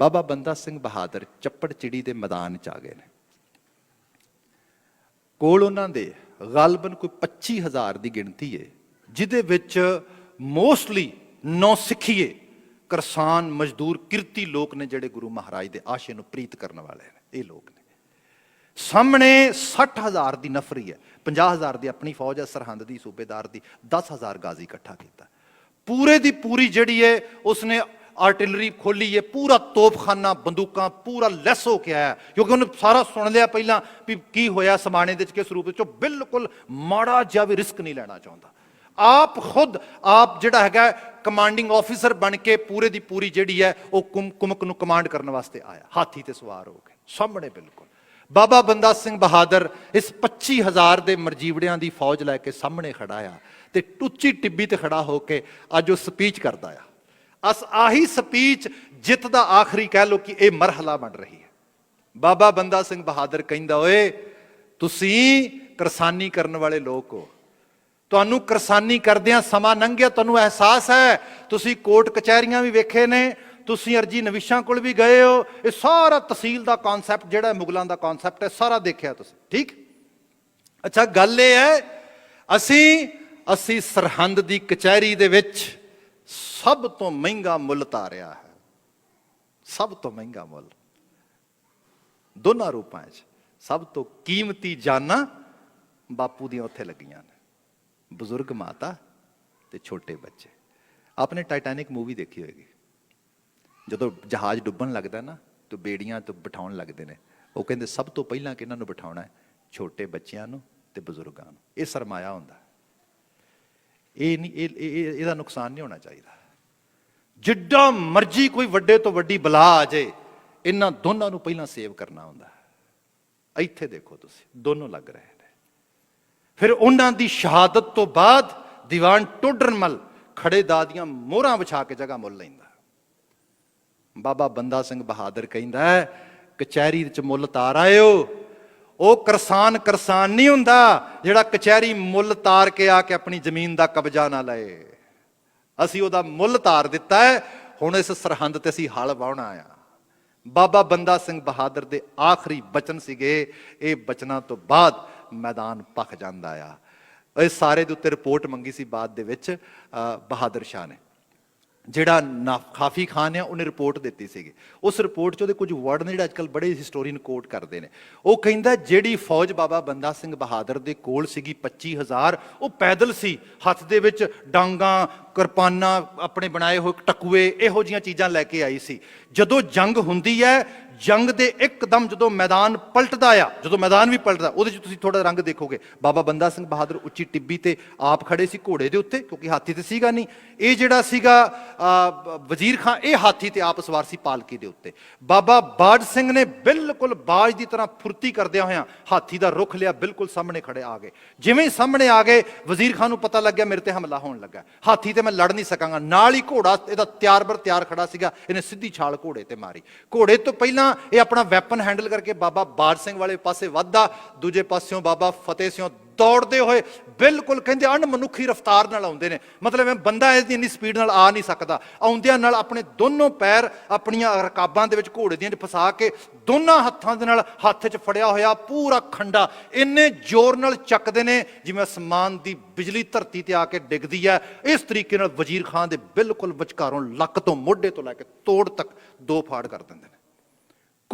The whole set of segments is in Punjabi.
ਬਾਬਾ ਬੰਦਾ ਸਿੰਘ ਬਹਾਦਰ ਚੱਪੜ ਚਿੜੀ ਦੇ ਮੈਦਾਨ ਚ ਆ ਗਏ ਨੇ। ਕੋਲ ਉਹਨਾਂ ਦੇ ਗਾਲਬਨ ਕੋਈ 25000 ਦੀ ਗਿਣਤੀ ਹੈ ਜਿਹਦੇ ਵਿੱਚ ਮੋਸਟਲੀ ਨੌ ਸਿੱਖੀਏ ਕਿਸਾਨ, ਮਜ਼ਦੂਰ, ਕਿਰਤੀ ਲੋਕ ਨੇ ਜਿਹੜੇ ਗੁਰੂ ਮਹਾਰਾਜ ਦੇ ਆਸ਼ੇ ਨੂੰ ਪ੍ਰੀਤ ਕਰਨ ਵਾਲੇ ਨੇ, ਇਹ ਲੋਕ ਨੇ। ਸਾਹਮਣੇ 60000 ਦੀ ਨਫਰੀ ਹੈ 50000 ਦੀ ਆਪਣੀ ਫੌਜ ਹੈ, ਸਰਹੰਦ ਦੀ, ਸੂਬੇਦਾਰ ਦੀ 10000 ਗਾਜ਼ੀ ਇਕੱਠਾ ਕੀਤਾ। ਪੂਰੇ ਦੀ ਪੂਰੀ ਜਿਹੜੀ ਹੈ ਉਸਨੇ ਆਰਟਿਲਰੀ ਖੋਲੀ ਹੈ ਪੂਰਾ ਤੋਪਖਾਨਾ, ਬੰਦੂਕਾਂ, ਪੂਰਾ ਲੈਸ ਹੋ ਕੇ ਆਇਆ। ਕਿਉਂਕਿ ਉਹਨੇ ਸਾਰਾ ਸੁਣ ਲਿਆ ਪਹਿਲਾਂ ਵੀ ਕੀ ਹੋਇਆ ਸਮਾਣੇ ਦੇ ਵਿੱਚ, ਕਿਸ ਰੂਪ ਵਿੱਚ। ਉਹ ਬਿਲਕੁਲ ਮਾੜਾ ਜਿਹਾ ਵੀ ਰਿਸਕ ਨਹੀਂ ਲੈਣਾ ਚਾਹੁੰਦਾ। ਆਪ ਖੁਦ, ਆਪ ਜਿਹੜਾ ਹੈਗਾ ਕਮਾਂਡਿੰਗ ਆਫੀਸਰ ਬਣ ਕੇ ਪੂਰੇ ਦੀ ਪੂਰੀ ਜਿਹੜੀ ਹੈ, ਉਹ ਕੁਮ- ਕੁਮਕ ਨੂੰ ਕਮਾਂਡ ਕਰਨ ਵਾਸਤੇ ਆਇਆ। ਹਾਥੀ ਤੇ ਸਵਾਰ ਹੋ ਕੇ, ਸਾਹਮਣੇ ਬਿਲਕੁਲ। ਬਾਬਾ ਬੰਦਾ ਸਿੰਘ ਬਹਾਦਰ ਇਸ 25000 ਦੇ ਮਰਜੀਵੜਿਆਂ ਦੀ ਫੌਜ ਲੈ ਕੇ ਸਾਹਮਣੇ ਖੜਾ ਆ ਤੇ ਟੁੱਚੀ ਟਿੱਬੀ ਤੇ ਖੜਾ ਹੋ ਕੇ ਅੱਜ ਉਹ ਸਪੀਚ ਕਰਦਾ ਆ। ਅਸ ਆਹੀ ਸਪੀਚ ਜਿੱਤ ਦਾ ਆਖਰੀ ਕਹਿ ਲੋ ਕਿ ਇਹ ਮਰਹਲਾ ਬਣ ਰਹੀ ਹੈ। ਬਾਬਾ ਬੰਦਾ ਸਿੰਘ ਬਹਾਦਰ ਕਹਿੰਦਾ, ਓਏ, ਤੁਸੀਂ ਕਰਸਾਨੀ ਕਰਨ ਵਾਲੇ ਲੋਕ ਹੋ। ਤੁਹਾਨੂੰ ਕਰਸਾਨੀ ਕਰਦਿਆਂ ਸਮਾਂ ਲੰਘਿਆ ਤੁਹਾਨੂੰ ਅਹਿਸਾਸ ਹੈ। ਤੁਸੀਂ ਕੋਰਟ ਕਚਹਿਰੀਆਂ ਵੀ ਵੇਖੇ ਨੇ, ਤੁਸੀਂ ਅਰਜੀ ਨਵਿਸ਼ਾਂ ਕੋਲ ਵੀ ਗਏ ਹੋ। ਇਹ ਸਾਰਾ ਤਹਿਸੀਲ ਦਾ ਕਨਸੈਪਟ ਜਿਹੜਾ ਮੁਗਲਾਂ ਦਾ ਕਨਸੈਪਟ ਹੈ, ਸਾਰਾ ਦੇਖਿਆ ਤੁਸੀਂ, ਠੀਕ? ਅੱਛਾ, ਗੱਲ ਇਹ ਹੈ, ਅਸੀਂ ਅਸੀਂ ਸਰਹੰਦ ਦੀ ਕਚਹਿਰੀ ਦੇ ਵਿੱਚ ਸਭ ਤੋਂ ਮਹਿੰਗਾ ਮੁੱਲ ਤਾਰਿਆ ਹੈ। ਸਭ ਤੋਂ ਮਹਿੰਗਾ ਮੁੱਲ। ਦੋਨਾਂ ਰੂਪਾਂ 'ਚ ਸਭ ਤੋਂ ਕੀਮਤੀ ਜਾਨਾਂ ਬਾਪੂ ਦੀਆਂ ਉੱਥੇ ਲੱਗੀਆਂ ਨੇ। ਬਜ਼ੁਰਗ ਮਾਤਾ ਤੇ ਛੋਟੇ ਬੱਚੇ। ਆਪਨੇ ਟਾਈਟੈਨਿਕ ਮੂਵੀ ਦੇਖੀ ਹੋਏਗੀ। ਜਦੋਂ ਜਹਾਜ਼ ਡੁੱਬਣ ਲੱਗਦਾ ਨਾ, ਤੇ ਬੇੜੀਆਂ ਤੋਂ ਬਿਠਾਉਣ ਲੱਗਦੇ ਨੇ। ਉਹ ਕਹਿੰਦੇ, ਸਭ ਤੋਂ ਪਹਿਲਾਂ ਕਿਹਨਾਂ ਨੂੰ ਬਿਠਾਉਣਾ ਹੈ? ਛੋਟੇ ਬੱਚਿਆਂ ਨੂੰ ਤੇ ਬਜ਼ੁਰਗਾਂ ਨੂੰ। ਇਹ ਸਰਮਾਇਆ ਹੁੰਦਾ ਇਹ ਨਹੀਂ ਇਹ ਇਹਦਾ ਨੁਕਸਾਨ ਨਹੀਂ ਹੋਣਾ ਚਾਹੀਦਾ। ਜਿੱਡਾ ਮਰਜ਼ੀ ਕੋਈ ਵੱਡੇ ਤੋਂ ਵੱਡੀ ਬਲਾ ਆ ਜਾਏ ਇਹਨਾਂ ਦੋਨਾਂ ਨੂੰ ਪਹਿਲਾਂ ਸੇਵ ਕਰਨਾ ਹੁੰਦਾ ਇੱਥੇ ਦੇਖੋ ਤੁਸੀਂ ਦੋਨੋਂ ਲੱਗ ਰਹੇ ਨੇ। ਫਿਰ ਉਹਨਾਂ ਦੀ ਸ਼ਹਾਦਤ ਤੋਂ ਬਾਅਦ ਦੀਵਾਨ ਟੋਡਰਮਲ ਖੜੇ ਦਾਦੀਆਂ ਮੋਹਰਾਂ ਵਿਛਾ ਕੇ ਜਗ੍ਹਾ ਮੁੱਲ ਲੈਂਦਾ ਬਾਬਾ ਬੰਦਾ ਸਿੰਘ ਬਹਾਦਰ ਕਹਿੰਦਾ ਹੈ, ਕਚਹਿਰੀ ਵਿੱਚ ਮੁੱਲ ਤਾਰ ਆਇਓ ਉਹ ਕਿਸਾਨ ਕਿਸਾਨ ਨਹੀਂ ਹੁੰਦਾ ਜਿਹੜਾ ਕਚਹਿਰੀ ਮੁੱਲ ਤਾਰ ਕੇ ਆ ਕੇ ਆਪਣੀ ਜ਼ਮੀਨ ਦਾ ਕਬਜ਼ਾ ਨਾ ਲਏ। ਅਸੀਂ ਉਹਦਾ ਮੁੱਲ ਤਾਰ ਦਿੱਤਾ ਹੈ। ਹੁਣ ਇਸ ਸਰਹੰਦ ਤੇ ਅਸੀਂ ਹਲ ਵਾਉਣਾ ਆ ਬਾਬਾ ਬੰਦਾ ਸਿੰਘ ਬਹਾਦਰ ਦੇ ਆਖਰੀ ਬਚਨ ਸੀਗੇ। ਇਹ ਬਚਨਾਂ ਤੋਂ ਬਾਅਦ ਮੈਦਾਨ ਭਖ ਜਾਂਦਾ ਆ। ਇਹ ਸਾਰੇ ਦੇ ਉੱਤੇ ਰਿਪੋਰਟ ਮੰਗੀ ਸੀ ਬਾਅਦ ਦੇ ਵਿੱਚ ਬਹਾਦਰ ਸ਼ਾਹ ਨੇ। ਜਿਹੜਾ ਨਾ- ਖਾਫੀ ਖਾਨ ਹੈ, ਉਹਨੇ ਰਿਪੋਰਟ ਦਿੱਤੀ ਸੀਗੀ। ਉਸ ਰਿਪੋਰਟ 'ਚ ਉਹਦੇ ਕੁਝ ਵਰਡ ਨੇ ਜਿਹੜਾ ਅੱਜਕੱਲ ਬੜੇ ਹਿਸਟੋਰੀਅਨ ਕੋਟ ਕਰਦੇ ਨੇ। ਉਹ ਕਹਿੰਦਾ ਜਿਹੜੀ ਫੌਜ ਬਾਬਾ ਬੰਦਾ ਸਿੰਘ ਬਹਾਦਰ ਦੇ ਕੋਲ ਸੀਗੀ 25000 ਉਹ ਪੈਦਲ ਸੀ। ਹੱਥ ਦੇ ਵਿੱਚ ਡਾਂਗਾ, ਕਿਰਪਾਨਾਂ, ਆਪਣੇ ਬਣਾਏ ਹੋਏ ਟਕੂਏ, ਇਹੋ ਜੀਆਂ ਚੀਜ਼ਾਂ ਲੈ ਕੇ ਆਈ ਸੀ। ਜਦੋਂ ਜੰਗ ਹੁੰਦੀ ਹੈ ਜੰਗ ਦੇ ਇੱਕਦਮ ਜਦੋਂ ਮੈਦਾਨ ਪਲਟਦਾ ਆ, ਜਦੋਂ ਮੈਦਾਨ ਵੀ ਪਲਟਦਾ, ਉਹਦੇ 'ਚ ਤੁਸੀਂ ਥੋੜਾ ਰੰਗ ਦੇਖੋਗੇ। ਬਾਬਾ ਬੰਦਾ ਸਿੰਘ ਬਹਾਦਰ ਉੱਚੀ ਟਿੱਬੀ ਤੇ ਆਪ ਖੜੇ ਸੀ ਘੋੜੇ ਦੇ ਉੱਤੇ, ਕਿਉਂਕਿ ਹਾਥੀ ਤੇ ਸੀਗਾ ਨਹੀਂ। ਇਹ ਜਿਹੜਾ ਸੀਗਾ ਵਜ਼ੀਰ ਖਾਂ, ਇਹ ਹਾਥੀ ਤੇ ਆਪ ਸਵਾਰ ਸੀ ਪਾਲਕੀ ਦੇ ਉੱਤੇ। ਬਾਬਾ ਬਾਜ ਸਿੰਘ ਨੇ ਬਿਲਕੁਲ ਬਾਜ ਦੀ ਤਰ੍ਹਾਂ ਫੁਰਤੀ ਕਰਦਿਆਂ ਹੋਇਆਂ ਹਾਥੀ ਦਾ ਰੁਖ ਲਿਆ, ਬਿਲਕੁਲ ਸਾਹਮਣੇ ਖੜੇ ਆ ਗਏ। ਜਿਵੇਂ ਸਾਹਮਣੇ ਆ ਗਏ, ਵਜ਼ੀਰ ਖਾਨ ਨੂੰ ਪਤਾ ਲੱਗਿਆ, ਮੇਰੇ ਤੇ ਹਮਲਾ ਹੋਣ ਲੱਗਾ। ਹਾਥੀ ਤੇ ਮੈਂ ਲੜ ਨਹੀਂ ਸਕਾਂਗਾ। ਨਾਲ ਹੀ ਘੋੜਾ, ਇਹਦਾ ਤਿਆਰ ਬਰ ਤਿਆਰ ਖੜਾ ਸੀਗਾ, ਇਹਨੇ ਸਿੱਧੀ ਛਾਲ ਘੋੜੇ ਤੇ ਮਾਰੀ। ਘੋੜੇ ਤੋਂ ਪਹਿਲਾਂ ਇਹ ਆਪਣਾ ਵੈਪਨ ਹੈਂਡਲ ਕਰਕੇ ਬਾਬਾ ਬਾਜ ਸਿੰਘ ਵਾਲੇ ਪਾਸੇ ਵੱਧਦਾ, ਦੂਜੇ ਪਾਸਿਓਂ ਬਾਬਾ ਫਤਿਹ ਸਿੰਘ ਦੌੜਦੇ ਹੋਏ ਬਿਲਕੁਲ ਕਹਿੰਦੇ ਅਣਮਨੁੱਖੀ ਰਫ਼ਤਾਰ ਨਾਲ ਆਉਂਦੇ ਨੇ। ਮਤਲਬ ਇਹ ਬੰਦਾ ਇਸ ਦੀ ਇੰਨੀ ਸਪੀਡ ਨਾਲ ਆ ਨਹੀਂ ਸਕਦਾ। ਆਉਂਦਿਆਂ ਨਾਲ ਆਪਣੇ ਦੋਨੋਂ ਪੈਰ ਆਪਣੀਆਂ ਰਕਾਬਾਂ ਦੇ ਵਿੱਚ ਘੋੜੇ ਦੀਆਂ ਫਸਾ ਕੇ ਦੋਨਾਂ ਹੱਥਾਂ ਦੇ ਨਾਲ ਹੱਥ 'ਚ ਫੜਿਆ ਹੋਇਆ ਪੂਰਾ ਖੰਡਾ ਇੰਨੇ ਜ਼ੋਰ ਨਾਲ ਚੱਕਦੇ ਨੇ ਜਿਵੇਂ ਅਸਮਾਨ ਦੀ ਬਿਜਲੀ ਧਰਤੀ ਤੇ ਆ ਕੇ ਡਿੱਗਦੀ ਹੈ। ਇਸ ਤਰੀਕੇ ਨਾਲ ਵਜ਼ੀਰ ਖਾਨ ਦੇ ਬਿਲਕੁਲ ਵਿਚਕਾਰੋਂ ਲੱਕ ਤੋਂ ਮੋਢੇ ਤੋਂ ਲੈ ਕੇ ਤੋੜ ਤੱਕ ਦੋ ਫਾੜ ਕਰ ਦਿੰਦੇ ਨੇ।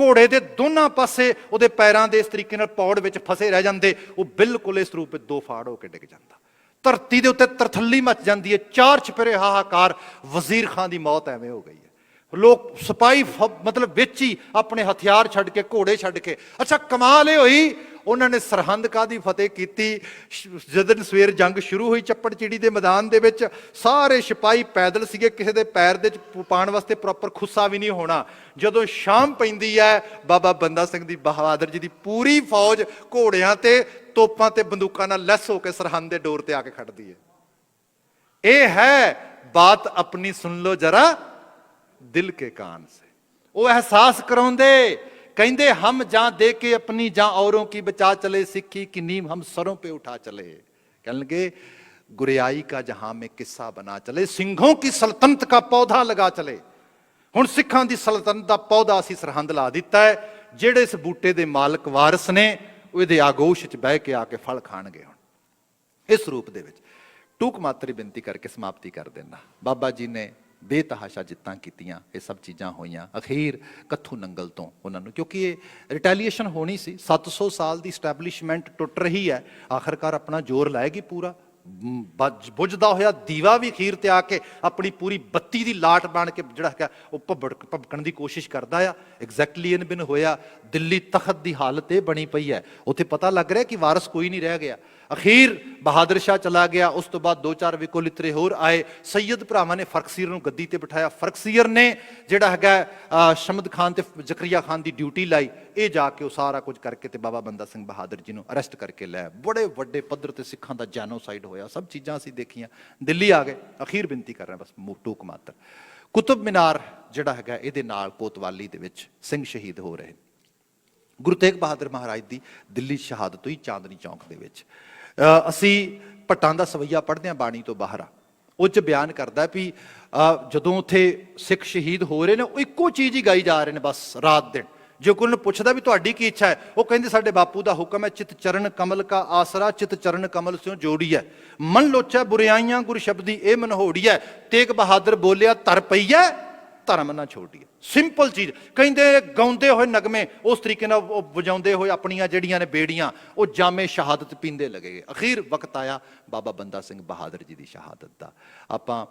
ਘੋੜੇ ਦੇ ਦੋਨਾਂ ਪਾਸੇ ਉਹਦੇ ਪੈਰਾਂ ਦੇ ਇਸ ਤਰੀਕੇ ਨਾਲ ਪੌੜ ਵਿੱਚ ਫਸੇ ਰਹਿ ਜਾਂਦੇ, ਉਹ ਬਿਲਕੁਲ ਇਸ ਰੂਪ ਵਿੱਚ ਦੋ ਫਾੜ ਹੋ ਕੇ ਡਿੱਗ ਜਾਂਦਾ। ਧਰਤੀ ਦੇ ਉੱਤੇ ਤਰਥੱਲੀ ਮਚ ਜਾਂਦੀ ਹੈ, ਚਾਰ ਚਪੇਰੇ ਹਾਹਾਕਾਰ, ਵਜ਼ੀਰ ਖਾਨ ਦੀ ਮੌਤ ਐਵੇਂ ਹੋ ਗਈ ਹੈ। ਲੋਕ ਸਿਪਾਹੀ ਫ- ਮਤਲਬ ਵਿੱਚ ਹੀ ਆਪਣੇ ਹਥਿਆਰ ਛੱਡ ਕੇ, ਘੋੜੇ ਛੱਡ ਕੇ, ਅੱਛਾ ਕਮਾਲ ਇਹ ਹੋਈ ਉਹਨਾਂ ਨੇ ਸਰਹੰਦ ਕਾਦੀ ਫਤਿਹ ਕੀਤੀ? ਸ਼- ਜਦੋਂ ਸਵੇਰ ਜੰਗ ਸ਼ੁਰੂ ਹੋਈ ਚੱਪੜ ਚਿੜੀ ਦੇ ਮੈਦਾਨ ਦੇ ਵਿੱਚ, ਸਾਰੇ ਸਿਪਾਹੀ ਪੈਦਲ ਸੀਗੇ, ਕਿਸੇ ਦੇ ਪੈਰ ਦੇ ਵਿੱਚ ਪਾਣ ਵਾਸਤੇ ਪ੍ਰੋਪਰ ਖੁੱਸਾ ਵੀ ਨਹੀਂ ਹੋਣਾ। ਜਦੋਂ ਸ਼ਾਮ ਪੈਂਦੀ ਹੈ ਬਾਬਾ ਬੰਦਾ ਸਿੰਘ ਦੀ ਬਹਾਦਰ ਜੀ ਦੀ ਪੂਰੀ ਫੌਜ ਘੋੜਿਆਂ ਤੇ, ਤੋਪਾਂ ਤੇ ਬੰਦੂਕਾਂ ਨਾਲ ਲੈਸ ਹੋ ਕੇ ਸਰਹੰਦ ਦੇ ਡੋਰ ਤੇ ਆ ਕੇ ਖੜਦੀ ਹੈ ਇਹ ਹੈ ਬਾਤ ਆਪਣੀ ਸੁਣ ਲਓ ਜਰਾ, ਦਿਲ ਕੇ ਕਾਨ ਸੇ। ਉਹ ਅਹਿਸਾਸ ਕਰਾਉਂਦੇ ਕਹਿੰਦੇ, ਹਮ ਜਾਂ ਦੇ ਕੇ ਆਪਣੀ ਜਾਂ ਔਰੋਂ ਕੀ ਬਚਾ ਚਲੇ, ਸਿੱਖੀ ਕਿ ਨੀਮ ਹਮ ਸਰੋਂ पे ਉਠਾ ਚਲੇ। ਕਹਿਣ ਲਗੇ ਗੁਰਿਆਈ ਕਾ ਜਹਾਂ ਮੇ ਕਿੱਸਾ ਬਣਾ ਚਲੇ, ਸਿੰਘੋਂ ਕੀ ਸਲਤਨਤ ਕਾ ਪੌਦਾ ਲਗਾ ਚਲੇ। ਹੁਣ ਸਿੱਖਾਂ ਦੀ ਸਲਤਨਤ ਦਾ ਪੌਦਾ ਅਸੀਂ ਸਰਹੰਦ ਲਾ ਦਿੱਤਾ ਹੈ, ਜਿਹੜੇ ਇਸ ਬੂਟੇ ਦੇ ਮਾਲਕ ਵਾਰਿਸ ਨੇ, ਉਹ ਇਹਦੇ ਆਗੋਸ਼ 'ਚ ਬਹਿ ਕੇ ਆ ਕੇ ਫਲ ਖਾਣਗੇ ਹੁਣ। ਇਸ ਰੂਪ ਦੇ ਵਿੱਚ ਟੂਕ ਮਾਤਰੀ ਬੇਨਤੀ ਕਰਕੇ ਸਮਾਪਤੀ ਕਰ ਦਿੰਦਾ। ਬਾਬਾ ਜੀ ਨੇ ਬੇਤਹਾਸ਼ਾ ਜਿੱਤਾਂ ਕੀਤੀਆਂ ਇਹ ਸਭ ਚੀਜ਼ਾਂ ਹੋਈਆਂ। ਅਖੀਰ ਕੱਥੂ ਨੰਗਲ ਤੋਂ ਉਹਨਾਂ ਨੂੰ ਕਿਉਂਕਿ ਇਹ ਰਿਟੈਲੀਏਸ਼ਨ ਹੋਣੀ ਸੀ। 700 ਸਾਲ ਦੀ ਸਟੈਬਲਿਸ਼ਮੈਂਟ ਟੁੱਟ ਰਹੀ ਹੈ। ਆਖਰਕਾਰ ਆਪਣਾ ਜ਼ੋਰ ਲਾਏਗੀ ਪੂਰਾ। ਮ, ਬੁਝਦਾ ਹੋਇਆ ਦੀਵਾ ਵੀ ਅਖੀਰ ਤੇ ਆ ਕੇ ਆਪਣੀ ਪੂਰੀ ਬੱਤੀ ਦੀ ਲਾਟ ਬਣ ਕੇ ਜਿਹੜਾ ਹੈਗਾ ਉਹ ਭਬੜਕ ਭਬਕਣ ਦੀ ਕੋਸ਼ਿਸ਼ ਕਰਦਾ ਆ। ਐਗਜ਼ੈਕਟਲੀ ਇਨ ਬਿਨ ਹੋਇਆ। ਦਿੱਲੀ ਤਖਤ ਦੀ ਹਾਲਤ ਇਹ ਬਣੀ ਪਈ ਹੈ। ਉੱਥੇ ਪਤਾ ਲੱਗ ਰਿਹਾ ਕਿ ਵਾਰਸ ਕੋਈ ਨਹੀਂ ਰਹਿ ਗਿਆ। ਅਖੀਰ ਬਹਾਦਰ ਸ਼ਾਹ ਚਲਾ ਗਿਆ, ਉਸ ਤੋਂ ਬਾਅਦ ਦੋ ਚਾਰ ਵਿਕੋਲਿਤਰੇ ਹੋਰ ਆਏ। ਸੈਯਦ ਭਰਾਵਾਂ ਨੇ ਫਰਕਸੀਰ ਨੂੰ ਗੱਦੀ ਤੇ ਬਿਠਾਇਆ। ਫਰਕਸੀਰ ਨੇ ਜਿਹੜਾ ਹੈਗਾ ਸ਼ਮਦ ਖਾਨ ਤੇ ਜ਼ਕਰੀਆ ਖਾਨ ਦੀ ਡਿਊਟੀ ਲਾਈ। ਇਹ ਜਾ ਕੇ ਉਹ ਸਾਰਾ ਕੁਝ ਕਰਕੇ ਤੇ ਬਾਬਾ ਬੰਦਾ ਸਿੰਘ ਬਹਾਦਰ ਜੀ ਨੂੰ ਅਰੈਸਟ ਕਰਕੇ ਲੈ ਬੜੇ ਵੱਡੇ ਪੱਧਰ ਤੇ ਸਿੱਖਾਂ ਦਾ ਜੈਨੋਸਾਈਡ ਹੋਇਆ। ਸਭ ਚੀਜ਼ਾਂ ਅਸੀਂ ਦੇਖੀਆਂ। ਦਿੱਲੀ ਆ ਗਏ। ਅਖੀਰ ਬੇਨਤੀ ਕਰ ਰਹੇ ਬਸ, ਮੂ- ਟੂਕ ਮਾਤਰ। ਕੁਤਬ ਮੀਨਾਰ ਜਿਹੜਾ ਹੈਗਾ, ਇਹਦੇ ਨਾਲ ਕੋਤਵਾਲੀ ਦੇ ਵਿੱਚ ਸਿੰਘ ਸ਼ਹੀਦ ਹੋ ਰਹੇ ਗੁਰੂ ਤੇਗ ਬਹਾਦਰ ਮਹਾਰਾਜ ਦੀ ਦਿੱਲੀ ਸ਼ਹਾਦਤ ਹੋਈ ਚਾਂਦਨੀ ਚੌਂਕ ਦੇ ਵਿੱਚ। ਅਸੀਂ ਭੱਟਾਂ ਦਾ ਸਵਈਆ ਪੜ੍ਹਦੇ ਹਾਂ ਬਾਣੀ ਤੋਂ ਬਾਹਰ ਆ। ਉਹ ਚ ਬਿਆਨ ਕਰਦਾ ਵੀ ਜਦੋਂ ਉੱਥੇ ਸਿੱਖ ਸ਼ਹੀਦ ਹੋ ਰਹੇ ਨੇ, ਉਹ ਇੱਕੋ ਚੀਜ਼ ਹੀ ਗਾਈ ਜਾ ਰਹੇ ਨੇ ਬਸ ਰਾਤ ਦਿਨ। ਜੇ ਕੋਈ ਨੂੰ ਪੁੱਛਦਾ ਵੀ ਤੁਹਾਡੀ ਕੀ ਇੱਛਾ ਹੈ, ਉਹ ਕਹਿੰਦੇ ਸਾਡੇ ਬਾਪੂ ਦਾ ਹੁਕਮ ਹੈ, ਚਿਤ ਚਰਨ ਕਮਲ ਕਾ ਆਸਰਾ, ਚਿਤ ਚਰਨ ਕਮਲ ਸਿਓ ਜੋੜੀ ਹੈ। ਮਨ ਲੋਚਾ ਬੁਰਿਆਈਆਂ ਗੁਰ ਸ਼ਬਦੀ ਇਹ ਮਨਹੋੜੀ ਹੈ। ਤੇਗ ਬਹਾਦਰ ਬੋਲਿਆ, ਤਰ ਪਈ ਹੈ ਧਰਮ ਨਾ ਛੋੜੀਏ। ਸਿੰਪਲ ਚੀਜ਼। ਕਹਿੰਦੇ ਗਾਉਂਦੇ ਹੋਏ ਨਗਮੇ, ਉਸ ਤਰੀਕੇ ਨਾਲ ਉਹ ਵਜਾਉਂਦੇ ਹੋਏ ਆਪਣੀਆਂ ਜਿਹੜੀਆਂ ਨੇ ਬੇੜੀਆਂ, ਉਹ ਜਾਮੇ ਸ਼ਹਾਦਤ ਪੀਂਦੇ ਲੱਗੇਗੇ ਅਖੀਰ ਵਕਤ ਆਇਆ ਬਾਬਾ ਬੰਦਾ ਸਿੰਘ ਬਹਾਦਰ ਜੀ ਦੀ ਸ਼ਹਾਦਤ ਦਾ। ਆਪਾਂ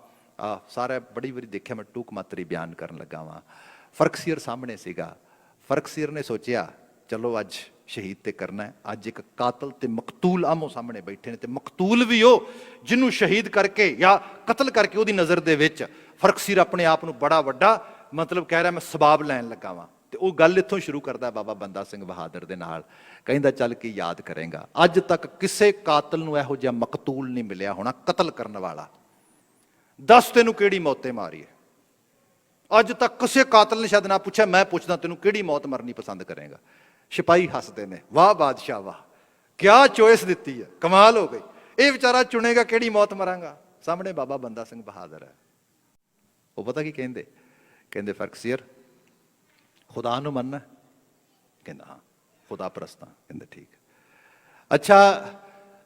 ਸਾਰਾ ਬੜੀ ਵਾਰੀ ਦੇਖਿਆ, ਮੈਂ ਟੂਕ ਮਾਤਰੀ ਬਿਆਨ ਕਰਨ ਲੱਗਾ ਵਾਂ। ਫਰਕਸੀਰ ਸਾਹਮਣੇ ਸੀਗਾ। ਫਰਕਸੀਰ ਨੇ ਸੋਚਿਆ, ਚਲੋ ਅੱਜ ਸ਼ਹੀਦ ਤੇ ਕਰਨਾ ਅੱਜ ਇੱਕ ਕਾਤਲ ਤੇ ਮਕਤੂਲ ਆਮੋ ਸਾਹਮਣੇ ਬੈਠੇ ਨੇ ਤੇ ਮਕਤੂਲ ਵੀ ਉਹ, ਜਿਹਨੂੰ ਸ਼ਹੀਦ ਕਰਕੇ ਜਾਂ ਕਤਲ ਕਰਕੇ ਉਹਦੀ ਨਜ਼ਰ ਦੇ ਵਿੱਚ ਫਰਕਸੀਰ ਆਪਣੇ ਆਪ ਨੂੰ ਬੜਾ ਵੱਡਾ, ਮਤਲਬ ਕਹਿ ਰਿਹਾ ਮੈਂ ਸਬਾਬ ਲੈਣ ਲੱਗਾ ਵਾਂ। ਤੇ ਉਹ ਗੱਲ ਇੱਥੋਂ ਸ਼ੁਰੂ ਕਰਦਾ ਬਾਬਾ ਬੰਦਾ ਸਿੰਘ ਬਹਾਦਰ ਦੇ ਨਾਲ, ਕਹਿੰਦਾ ਚੱਲ ਕੀ ਯਾਦ ਕਰੇਗਾ। ਅੱਜ ਤੱਕ ਕਿਸੇ ਕਾਤਲ ਨੂੰ ਇਹੋ ਜਿਹਾ ਮਕਤੂਲ ਨਹੀਂ ਮਿਲਿਆ ਹੋਣਾ, ਕਤਲ ਕਰਨ ਵਾਲਾ। ਦੱਸ ਤੈਨੂੰ ਕਿਹੜੀ ਮੌਤੇ ਮਾਰੀ ਹੈ? ਅੱਜ ਤੱਕ ਕਿਸੇ ਕਾਤਲ ਨੇ ਸ਼ਾਇਦ ਨਾ ਪੁੱਛਿਆ, ਮੈਂ ਪੁੱਛਦਾ ਤੈਨੂੰ ਕਿਹੜੀ ਮੌਤ ਮਰਨੀ ਪਸੰਦ ਕਰੇਗਾ। ਸਿਪਾਹੀ ਹੱਸਦੇ ਨੇ, ਵਾਹ ਬਾਦਸ਼ਾਹ, ਵਾਹ। ਕਿਆ ਚੋਇਸ ਦਿੱਤੀ ਹੈ? ਕਮਾਲ ਹੋ ਗਈ। ਇਹ ਵਿਚਾਰਾ ਚੁਣੇਗਾ ਕਿਹੜੀ ਮੌਤ ਮਰਾਂਗਾ। ਸਾਹਮਣੇ ਬਾਬਾ ਬੰਦਾ ਸਿੰਘ ਬਹਾਦਰ ਹੈ। ਉਹ ਪਤਾ ਕੀ ਕਹਿੰਦੇ? ਕਹਿੰਦੇ ਫਰਕਸੀਰ ਖੁਦਾ ਨੂੰ ਮੰਨਣਾ ਕਹਿੰਦਾ, ਹਾਂ, ਖੁਦਾ ਪ੍ਰਸਤਾਂ ਕਹਿੰਦੇ, ਠੀਕ ਅੱਛਾ,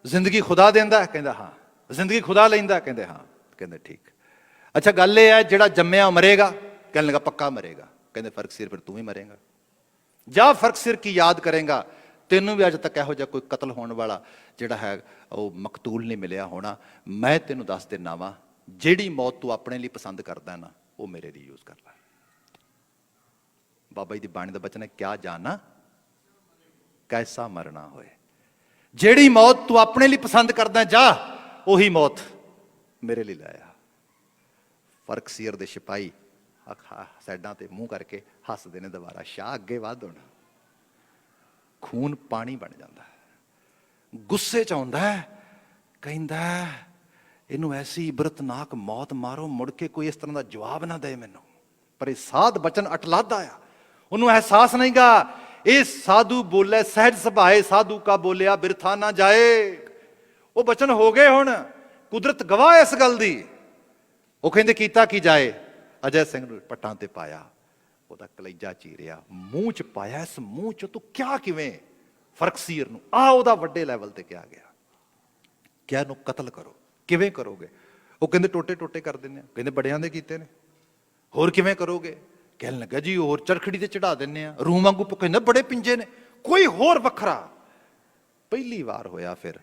ਜ਼ਿੰਦਗੀ ਖੁਦਾ ਦਿੰਦਾ ਕਹਿੰਦਾ, ਹਾਂ। ਜ਼ਿੰਦਗੀ ਖੁਦਾ ਲੈਂਦਾ ਕਹਿੰਦੇ, ਹਾਂ। ਕਹਿੰਦੇ, ਠੀਕ ਅੱਛਾ, ਗੱਲ ਇਹ ਹੈ, ਜਿਹੜਾ ਜੰਮਿਆ ਉਹ ਮਰੇਗਾ? ਕਹਿਣ ਲੱਗਾ, ਪੱਕਾ ਮਰੇਗਾ। ਕਹਿੰਦੇ, ਫ਼ਰਕ ਸਿਰ ਫਿਰ ਤੂੰ ਵੀ ਮਰੇਗਾ। ਜਾਂ ਫ਼ਰਕ ਸਿਰ ਕੀ ਯਾਦ ਕਰੇਗਾ? ਤੈਨੂੰ ਵੀ ਅੱਜ ਤੱਕ ਇਹੋ ਜਿਹਾ ਕੋਈ ਕਤਲ ਹੋਣ ਵਾਲਾ ਜਿਹੜਾ ਹੈ, ਉਹ ਮਕਤੂਲ ਨਹੀਂ ਮਿਲਿਆ ਹੋਣਾ। ਮੈਂ ਤੈਨੂੰ ਦੱਸ ਦਿੰਨਾ ਵਾਂ ਜਿਹੜੀ ਮੌਤ ਤੂੰ ਆਪਣੇ ਲਈ ਪਸੰਦ ਕਰਦਾ ਨਾ, ਉਹ ਮੇਰੇ ਲਈ ਯੂਜ਼ ਕਰ ਲੈ ਬਾਬਾ ਜੀ ਦੀ ਬਾਣੀ ਦਾ ਬਚਨ ਹੈ, ਕਿਆ ਜਾਣਾ, ਕੈਸਾ ਮਰਨਾ ਹੋਏ। ਜਿਹੜੀ ਮੌਤ ਤੂੰ ਆਪਣੇ ਲਈ ਪਸੰਦ ਕਰਦਾ, ਜਾ, ਉਹੀ ਮੌਤ ਮੇਰੇ ਲਈ ਲੈ ਆ। ਫ਼ਰਕ ਸੀਰ ਦੇ ਸਿਪਾਹੀ ਅੱਖਾਂ ਸਾਈਡਾਂ ਤੇ ਮੂੰਹ ਕਰਕੇ ਹੱਸਦੇ ਨੇ, ਦੁਬਾਰਾ ਸ਼ਾਹ ਅੱਗੇ ਵੱਧ ਹੁਣ। ਖੂਨ ਪਾਣੀ ਬਣ ਜਾਂਦਾ। ਗੁੱਸੇ ਚ ਆਉਂਦਾ ਕਹਿੰਦਾ ਇਹਨੂੰ ਐਸੀ ਇਬਰਤਨਾਕ ਮੌਤ ਮਾਰੋ, ਮੁੜ ਕੇ ਕੋਈ ਇਸ ਤਰ੍ਹਾਂ ਦਾ ਜਵਾਬ ਨਾ ਦੇ ਮੈਨੂੰ। ਪਰ ਇਹ ਸਾਧ ਬਚਨ ਅਟਲਾਦਾ ਆ। ਉਹਨੂੰ ਅਹਿਸਾਸ ਨਹੀਂਗਾ, ਇਹ ਸਾਧੂ ਬੋਲੇ, ਸਹਿਜ ਸੁਭਾਏ ਸਾਧੂ ਕਾ ਬੋਲਿਆ, ਬਿਰਥਾ ਨਾ ਜਾਏ। ਉਹ ਬਚਨ ਹੋ ਗਏ ਹੁਣ, ਕੁਦਰਤ ਗਵਾਹ ਇਸ ਗੱਲ ਦੀ। ਉਹ ਕਹਿੰਦੇ, ਕੀਤਾ ਕੀ ਜਾਏ? ਅਜੈ ਸਿੰਘ ਨੂੰ ਪੱਟਾਂ ਤੇ ਪਾਇਆ, ਉਹਦਾ ਕਲੇਜਾ ਚੀਰਿਆ, ਮੂੰਹ ਚ ਪਾਇਆ, ਇਸ ਮੂੰਹ ਚ ਤੂੰ ਕਿਆ ਕਿਵੇਂ? ਫਰਕਸੀਰ ਨੂੰ। ਆ ਉਹਦਾ ਵੱਡੇ ਲੈਵਲ ਤੇ ਕਿਹਾ ਗਿਆ। ਕਿਆ ਨੂੰ ਕਤਲ ਕਰੋ? ਕਿਵੇਂ ਕਰੋਗੇ? ਉਹ ਕਹਿੰਦੇ ਟੋਟੇ ਟੋਟੇ ਕਰ ਦਿੰਦੇ ਆ। ਕਹਿੰਦੇ ਬੜਿਆਂ ਦੇ ਕੀਤੇ ਨੇ। ਹੋਰ ਕਿਵੇਂ ਕਰੋਗੇ? ਕਹਿਣ ਲੱਗਾ, ਜੀ, ਹੋਰ ਚਰਖੜੀ ਤੇ ਚੜਾ ਦਿੰਨੇ ਆ। ਰੂਹ ਵਾਂਗੂ ਭੁੱਖੇ ਨਾ ਬੜੇ ਪਿੰਜੇ ਨੇ। ਕੋਈ ਹੋਰ ਵੱਖਰਾ? ਪਹਿਲੀ ਵਾਰ ਹੋਇਆ ਫਿਰ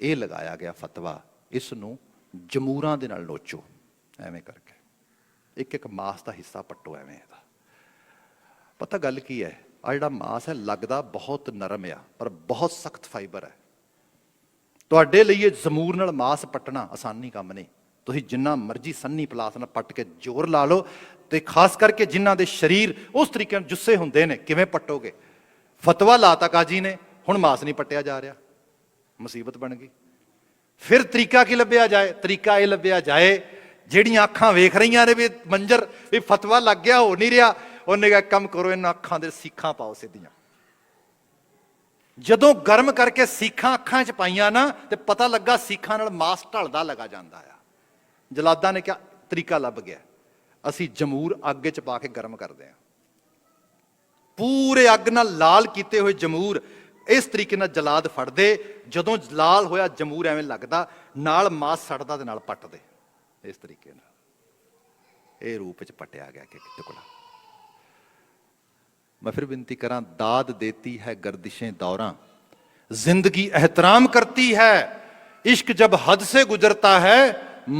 ਇਹ ਲਗਾਇਆ ਗਿਆ ਫਤਵਾ, ਇਸ ਨੂੰ ਜਮੂਰਾਂ ਦੇ ਨਾਲ ਨੋਚੋ। ਐਵੇਂ ਕਰਕੇ। ਇੱਕ ਇੱਕ ਮਾਸ ਦਾ ਹਿੱਸਾ ਪੱਟੋ ਐਵੇਂ ਇਹਦਾ। ਪਤਾ ਗੱਲ ਕੀ ਹੈ? ਆ ਜਿਹੜਾ ਮਾਸ ਹੈ, ਲੱਗਦਾ ਬਹੁਤ ਨਰਮ ਆ, ਪਰ ਬਹੁਤ ਸਖਤ ਫਾਈਬਰ ਹੈ। ਤੁਹਾਡੇ ਲਈ ਇਹ ਜ਼ਮੂਰ ਨਾਲ ਮਾਸ ਪੱਟਣਾ ਆਸਾਨੀ ਕੰਮ ਨਹੀਂ। ਤੁਸੀਂ ਜਿੰਨਾ ਮਰਜ਼ੀ ਸੰਨੀ ਪਲਾਸ ਨਾਲ ਪੱਟ ਕੇ ਜ਼ੋਰ ਲਾ ਲਓ ਤੇ ਖਾਸ ਕਰਕੇ ਜਿਨ੍ਹਾਂ ਦੇ ਸਰੀਰ ਉਸ ਤਰੀਕੇ ਨਾਲ ਜੁੱਸੇ ਹੁੰਦੇ ਨੇ, ਕਿਵੇਂ ਪੱਟੋਗੇ? ਫਤਵਾ ਲਾਤਾ ਕਾਜੀ ਨੇ, ਹੁਣ ਮਾਸ ਨਹੀਂ ਪੱਟਿਆ ਜਾ ਰਿਹਾ। ਮੁਸੀਬਤ ਬਣ ਗਈ। ਫਿਰ ਤਰੀਕਾ ਕੀ ਲੱਭਿਆ ਜਾਏ? ਤਰੀਕਾ ਇਹ ਲੱਭਿਆ ਜਾਏ, ਜਿਹੜੀਆਂ ਅੱਖਾਂ ਵੇਖ ਰਹੀਆਂ ਨੇ ਵੀ ਮੰਜਰ, ਵੀ ਫਤਵਾ ਲੱਗ ਗਿਆ, ਹੋ ਨਹੀਂ ਰਿਹਾ, ਉਹਨੇ ਕਿਹਾ, ਕੰਮ ਕਰੋ, ਇਹਨਾਂ ਅੱਖਾਂ ਦੇ ਸਿੱਖਾਂ ਪਾਓ ਸਿੱਧੀਆਂ। ਜਦੋਂ ਗਰਮ ਕਰਕੇ ਸੀਖਾਂ ਅੱਖਾਂ 'ਚ ਪਾਈਆਂ ਨਾ, ਤੇ ਪਤਾ ਲੱਗਾ ਸੀਖਾਂ ਨਾਲ ਮਾਸ ਢਲਦਾ ਲਗਾ ਜਾਂਦਾ ਆ। ਜਲਾਦਾਂ ਨੇ ਕਿਹਾ, ਤਰੀਕਾ ਲੱਭ ਗਿਆ। ਅਸੀਂ ਜਮੂਰ ਅੱਗ 'ਚ ਪਾ ਕੇ ਗਰਮ ਕਰਦੇ ਹਾਂ ਪੂਰੇ ਅੱਗ ਨਾਲ ਲਾਲ ਕੀਤੇ ਹੋਏ ਜਮੂਰ, ਇਸ ਤਰੀਕੇ ਨਾਲ ਜਲਾਦ ਫੜਦੇ। ਜਦੋਂ ਲਾਲ ਹੋਇਆ, ਜਮੂਰ ਐਵੇਂ ਲੱਗਦਾ, ਨਾਲ ਮਾਸ ਸੜਦਾ ਤੇ ਨਾਲ ਪੱਟਦੇ। ਇਸ ਤਰੀਕੇ ਨਾਲ। ਇਹ ਰੂਪ ਚ ਪਟਿਆ ਗਿਆ ਕਿ ਟੁਕੜਾ। मैं फिर विनती करा दाद देती है गर्दिशें दौरा जिंदगी एहतराम करती है इश्क जब हद से गुजरता है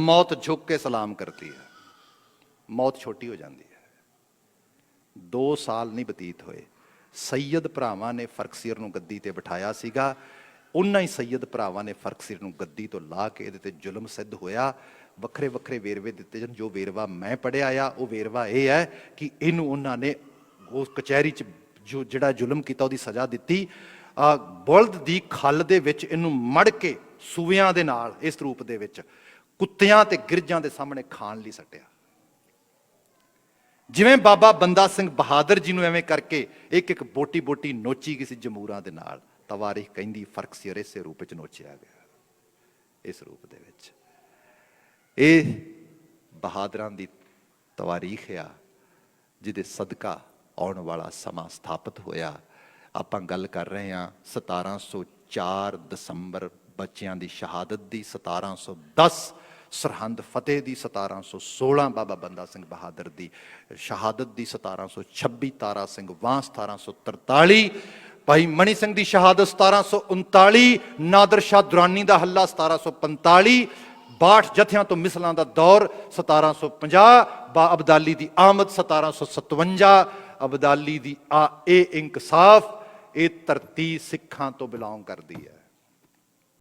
मौत झुक के सलाम करती है ਮੌਤ ਛੋਟੀ ਹੋ ਜਾਂਦੀ ਹੈ 2 ਸਾਲ ਨਹੀਂ ਬਤੀਤ ਹੋਏ ਸੈਯਦ ਭਰਾਵਾਂ ਨੇ ਫਰਕਸੀਰ ਨੂੰ ਗੱਦੀ ਤੇ ਬਿਠਾਇਆ ਸੀਗਾ ਉਹਨਾਂ ਹੀ ਸੈਯਦ ਭਰਾਵਾਂ ਨੇ ਫਰਕਸੀਰ ਨੂੰ ਗੱਦੀ ਤੋਂ ਲਾ ਕੇ ਇਹਦੇ ਤੇ ਜ਼ੁਲਮ ਸਿੱਧ ਹੋਇਆ ਵੱਖਰੇ ਵੱਖਰੇ ਵੇਰਵੇ ਦਿੱਤੇ ਜਨ ਜੋ ਵੇਰਵਾ ਮੈਂ ਪੜਿਆ ਆ ਉਹ ਵੇਰਵਾ ਇਹ ਹੈ ਕਿ ਇਹਨੂੰ ਉਹਨਾਂ ਨੇ ਉਸ ਕਚਹਿਰੀ 'ਚ ਜੋ ਜਿਹੜਾ ਜ਼ੁਲਮ ਕੀਤਾ, ਉਹਦੀ ਸਜ਼ਾ ਦਿੱਤੀ। ਆ ਬਲਦ ਦੀ ਖੱਲ ਦੇ ਵਿੱਚ ਇਹਨੂੰ ਮੜ ਕੇ ਸੂਵਿਆਂ ਦੇ ਨਾਲ ਇਸ ਰੂਪ ਦੇ ਵਿੱਚ ਕੁੱਤਿਆਂ ਤੇ ਗਿਰਜਾਂ ਦੇ ਸਾਹਮਣੇ ਖਾਣ ਲਈ ਸੱਟਿਆ। ਜਿਵੇਂ ਬਾਬਾ ਬੰਦਾ ਸਿੰਘ ਬਹਾਦਰ ਜੀ ਨੂੰ ਐਵੇਂ ਕਰਕੇ ਇੱਕ ਇੱਕ ਬੋਟੀ ਬੋਟੀ ਨੋਚੀ ਕਿਸੇ ਜਮੂਰਾਂ ਦੇ ਨਾਲ ਤਵਾਰੀਖ ਕਹਿੰਦੀ, ਫ਼ਰਕ ਸੀ ਇਸੇ ਰੂਪ ਵਿੱਚ ਨੋਚਿਆ ਗਿਆ, ਇਸ ਰੂਪ ਦੇ ਵਿੱਚ। ਇਹ ਬਹਾਦਰਾਂ ਦੀ ਤਵਾਰੀਖ ਆ, ਜਿਹਦੇ ਸਦਕਾ ਆਉਣ ਵਾਲਾ ਸਮਾਂ ਸਥਾਪਿਤ ਹੋਇਆ। ਆਪਾਂ ਗੱਲ ਕਰ ਰਹੇ ਹਾਂ 1704 ਦਸੰਬਰ ਬੱਚਿਆਂ ਦੀ ਸ਼ਹਾਦਤ ਦੀ 1710 ਸਰਹੰਦ ਫਤਿਹ ਦੀ 1716 ਬਾਬਾ ਬੰਦਾ ਸਿੰਘ ਬਹਾਦਰ ਦੀ ਸ਼ਹਾਦਤ ਦੀ 1726 ਤਾਰਾ ਸਿੰਘ ਵਾਂ 1743 ਭਾਈ ਮਣੀ ਸਿੰਘ ਦੀ ਸ਼ਹਾਦਤ 1739 ਨਾਦਰ ਸ਼ਾਹ ਦੁਰਾਨੀ ਦਾ ਹੱਲਾ 1745 62 ਜਥਿਆਂ ਤੋਂ ਮਿਸਲਾਂ ਦਾ ਦੌਰ 1750 ਬਾ ਅਬਦਾਲੀ ਦੀ ਆਮਦ 1757 ਅਬਦਾਲੀ ਦੀ ਆ ਇਹ ਇਨਕਸਾਫ ਇਹ ਧਰਤੀ ਸਿੱਖਾਂ ਤੋਂ ਬਿਲੋਂਗ ਕਰਦੀ ਹੈ।